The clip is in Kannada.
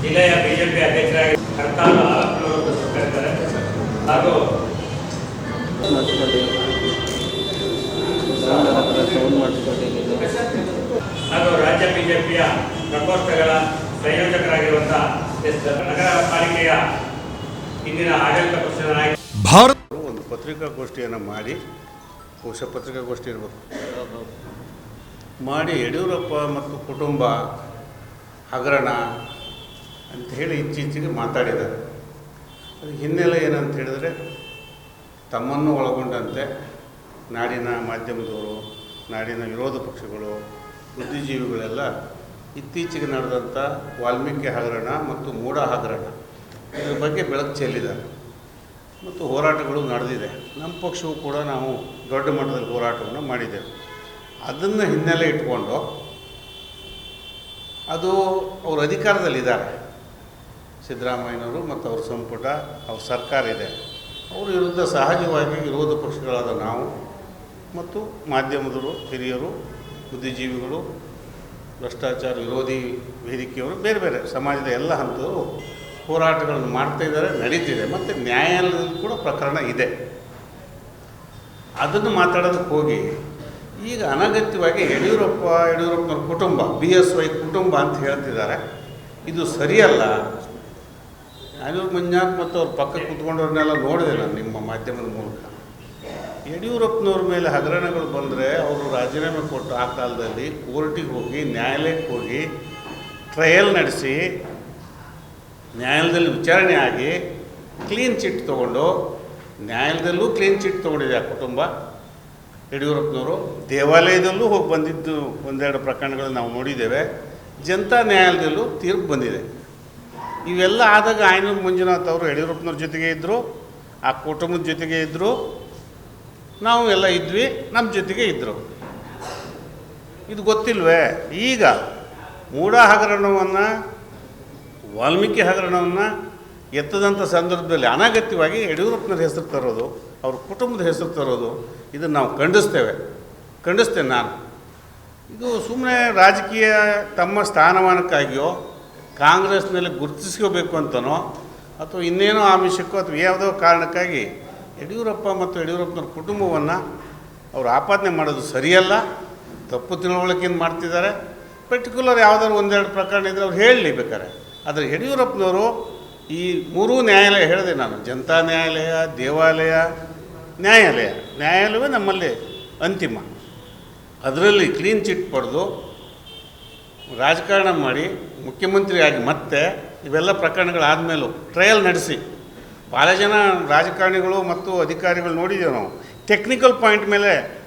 ಜಿಲ್ಲೆಯ ಬಿಜೆಪಿ ಅಧ್ಯಕ್ಷರಾಗಿ ಸರ್ಕಾರ ಹಾಗೂ ಹಾಗೂ ರಾಜ್ಯ ಬಿಜೆಪಿಯ ಪ್ರಕೋಷ್ಠಗಳ ಸಂಯೋಜಕರಾಗಿರುವಂತಹ ನಗರ ಪಾಲಿಕೆಯ ಇಂದಿನ ಆಡಳಿತ ಪಕ್ಷದ ನಾಯಕ ಭಾರತ ಒಂದು ಪತ್ರಿಕಾಗೋಷ್ಠಿಯನ್ನು ಮಾಡಿ ಹೊಸ ಪತ್ರಿಕಾಗೋಷ್ಠಿ ಇರಬೇಕು ಮಾಡಿ ಯಡಿಯೂರಪ್ಪ ಮತ್ತು ಕುಟುಂಬ ಹಗರಣ ಅಂತ ಹೇಳಿ ಇತ್ತೀಚೆಗೆ ಮಾತಾಡಿದ್ದಾರೆ. ಅದು ಹಿನ್ನೆಲೆ ಏನಂತ ಹೇಳಿದರೆ, ತಮ್ಮನ್ನು ಒಳಗೊಂಡಂತೆ ನಾಡಿನ ಮಾಧ್ಯಮದವರು, ನಾಡಿನ ವಿರೋಧ ಪಕ್ಷಗಳು, ಬುದ್ಧಿಜೀವಿಗಳೆಲ್ಲ ಇತ್ತೀಚೆಗೆ ನಡೆದಂಥ ವಾಲ್ಮೀಕಿ ಹಗರಣ ಮತ್ತು ಮೂಢ ಹಗರಣ ಇದ್ರ ಬಗ್ಗೆ ಬೆಳಕು ಚೆಲ್ಲಿದ್ದಾರೆ. ಮತ್ತು ಹೋರಾಟಗಳು ನಡೆದಿದೆ. ನಮ್ಮ ಪಕ್ಷವು ಕೂಡ ನಾವು ದೊಡ್ಡ ಮಟ್ಟದಲ್ಲಿ ಹೋರಾಟವನ್ನು ಮಾಡಿದ್ದೇವೆ. ಅದನ್ನು ಹಿನ್ನೆಲೆ ಇಟ್ಕೊಂಡು ಅದು ಅವರು ಅಧಿಕಾರದಲ್ಲಿದ್ದಾರೆ. ಸಿದ್ದರಾಮಯ್ಯನವರು ಮತ್ತು ಅವ್ರ ಸಂಪುಟ, ಅವ್ರ ಸರ್ಕಾರ ಇದೆ. ಅವ್ರ ವಿರುದ್ಧ ಸಹಜವಾಗಿ ವಿರೋಧ ಪಕ್ಷಗಳಾದ ನಾವು ಮತ್ತು ಮಾಧ್ಯಮದವರು, ಹಿರಿಯರು, ಬುದ್ಧಿಜೀವಿಗಳು, ಭ್ರಷ್ಟಾಚಾರ ವಿರೋಧಿ ವೇದಿಕೆಯವರು, ಬೇರೆ ಬೇರೆ ಸಮಾಜದ ಎಲ್ಲ ಹಂತದವರು ಹೋರಾಟಗಳನ್ನು ಮಾಡ್ತಾ ಇದ್ದಾರೆ, ನಡೀತಿದೆ ಮತ್ತು ನ್ಯಾಯಾಲಯದಲ್ಲಿ ಕೂಡ ಪ್ರಕರಣ ಇದೆ. ಅದನ್ನು ಮಾತಾಡೋದಕ್ಕೆ ಹೋಗಿ ಈಗ ಅನಗತ್ಯವಾಗಿ ಯಡಿಯೂರಪ್ಪ, ಯಡಿಯೂರಪ್ಪನವ್ರ ಕುಟುಂಬ ಬಿ ಎಸ್ ವೈ ಕುಟುಂಬ ಅಂತ ಹೇಳ್ತಿದ್ದಾರೆ. ಇದು ಸರಿಯಲ್ಲ. ಅನಿಲ್ ಮಂಜಾತ್ ಮತ್ತು ಅವ್ರ ಪಕ್ಕ ಕೂತ್ಕೊಂಡವ್ರನ್ನೆಲ್ಲ ನೋಡಿದೆ ನಾನು ನಿಮ್ಮ ಮಾಧ್ಯಮದ ಮೂಲಕ. ಯಡಿಯೂರಪ್ಪನವ್ರ ಮೇಲೆ ಹಗರಣಗಳು ಬಂದರೆ ಅವರು ರಾಜೀನಾಮೆ ಕೊಟ್ಟು ಆ ಕಾಲದಲ್ಲಿ ಕೋರ್ಟಿಗೆ ಹೋಗಿ, ನ್ಯಾಯಾಲಯಕ್ಕೆ ಹೋಗಿ, ಟ್ರಯಲ್ ನಡೆಸಿ, ನ್ಯಾಯಾಲಯದಲ್ಲಿ ವಿಚಾರಣೆ ಆಗಿ ಕ್ಲೀನ್ ಚಿಟ್ ತೊಗೊಂಡು, ನ್ಯಾಯಾಲಯದಲ್ಲೂ ಕ್ಲೀನ್ ಚಿಟ್ ತೊಗೊಂಡಿದೆ ಆ ಕುಟುಂಬ. ಯಡಿಯೂರಪ್ಪನವರು ದೇವಾಲಯದಲ್ಲೂ ಹೋಗಿ ಬಂದಿದ್ದು ಒಂದೆರಡು ಪ್ರಕರಣಗಳನ್ನು ನಾವು ನೋಡಿದ್ದೇವೆ. ಜನತಾ ನ್ಯಾಯಾಲಯದಲ್ಲೂ ತೀರ್ಪು ಬಂದಿದೆ. ಇವೆಲ್ಲ ಆದಾಗ ಆಯನೂರು ಮಂಜುನಾಥ್ ಅವರು ಯಡಿಯೂರಪ್ಪನವ್ರ ಜೊತೆಗೆ ಇದ್ದರು ಆ ಕುಟುಂಬದ ಜೊತೆಗೆ ಇದ್ದರು ನಾವು ಎಲ್ಲ ಇದ್ವಿ, ನಮ್ಮ ಜೊತೆಗೆ ಇದ್ದರು ಇದು ಗೊತ್ತಿಲ್ವೇ? ಈಗ ಮೂಢ ಹಗರಣವನ್ನು, ವಾಲ್ಮೀಕಿ ಹಗರಣವನ್ನು ಎತ್ತದಂಥ ಸಂದರ್ಭದಲ್ಲಿ ಅನಗತ್ಯವಾಗಿ ಯಡಿಯೂರಪ್ಪನವ್ರ ಹೆಸರು ತರೋದು, ಅವ್ರ ಕುಟುಂಬದ ಹೆಸರು ತರೋದು, ಇದನ್ನು ನಾವು ಖಂಡಿಸ್ತೇವೆ. ಖಂಡಿಸ್ತೇನೆ ನಾನು. ಇದು ಸುಮ್ಮನೆ ರಾಜಕೀಯ ತಮ್ಮ ಸ್ಥಾನಮಾನಕ್ಕಾಗಿಯೋ, ಕಾಂಗ್ರೆಸ್ನಲ್ಲಿ ಗುರುತಿಸ್ಕೋಬೇಕು ಅಂತನೋ, ಅಥವಾ ಇನ್ನೇನೋ ಆಮಿಷಕ್ಕೋ, ಅಥವಾ ಯಾವುದೋ ಕಾರಣಕ್ಕಾಗಿ ಯಡಿಯೂರಪ್ಪ ಮತ್ತು ಯಡಿಯೂರಪ್ಪನವ್ರ ಕುಟುಂಬವನ್ನು ಅವರು ಆಪಾದನೆ ಮಾಡೋದು ಸರಿಯಲ್ಲ, ತಪ್ಪು ತಿಳುವಳಿಕೆಯನ್ನು ಮಾಡ್ತಿದ್ದಾರೆ? ಪರ್ಟಿಕ್ಯುಲರ್ ಯಾವುದಾದ್ರು ಒಂದೆರಡು ಪ್ರಕರಣ ಇದ್ದರೆ ಅವ್ರು ಹೇಳಲಿ ಬೇಕಾರೆ ಆದರೆ ಯಡಿಯೂರಪ್ಪನವರು ಈ ಮೂರೂ ನ್ಯಾಯಾಲಯ ಹೇಳಿದೆ ನಾನು. ಜನತಾ ನ್ಯಾಯಾಲಯ, ದೇವಾಲಯ, ನ್ಯಾಯಾಲಯ. ನ್ಯಾಯಾಲಯವೇ ನಮ್ಮಲ್ಲಿ ಅಂತಿಮ. ಅದರಲ್ಲಿ ಕ್ಲೀನ್ ಚಿಟ್ ಪಡೆದು ರಾಜಕಾರಣ ಮಾಡಿ ಮುಖ್ಯಮಂತ್ರಿಯಾಗಿ ಮತ್ತೆ ಇವೆಲ್ಲ ಪ್ರಕರಣಗಳಾದಮೇಲೂ ಟ್ರಯಲ್ ನಡೆಸಿ. ಭಾಳ ಜನ ರಾಜಕಾರಣಿಗಳು ಮತ್ತು ಅಧಿಕಾರಿಗಳು ನೋಡಿದ್ದೇವೆ ನಾವು. ಟೆಕ್ನಿಕಲ್ ಪಾಯಿಂಟ್ ಮೇಲೆ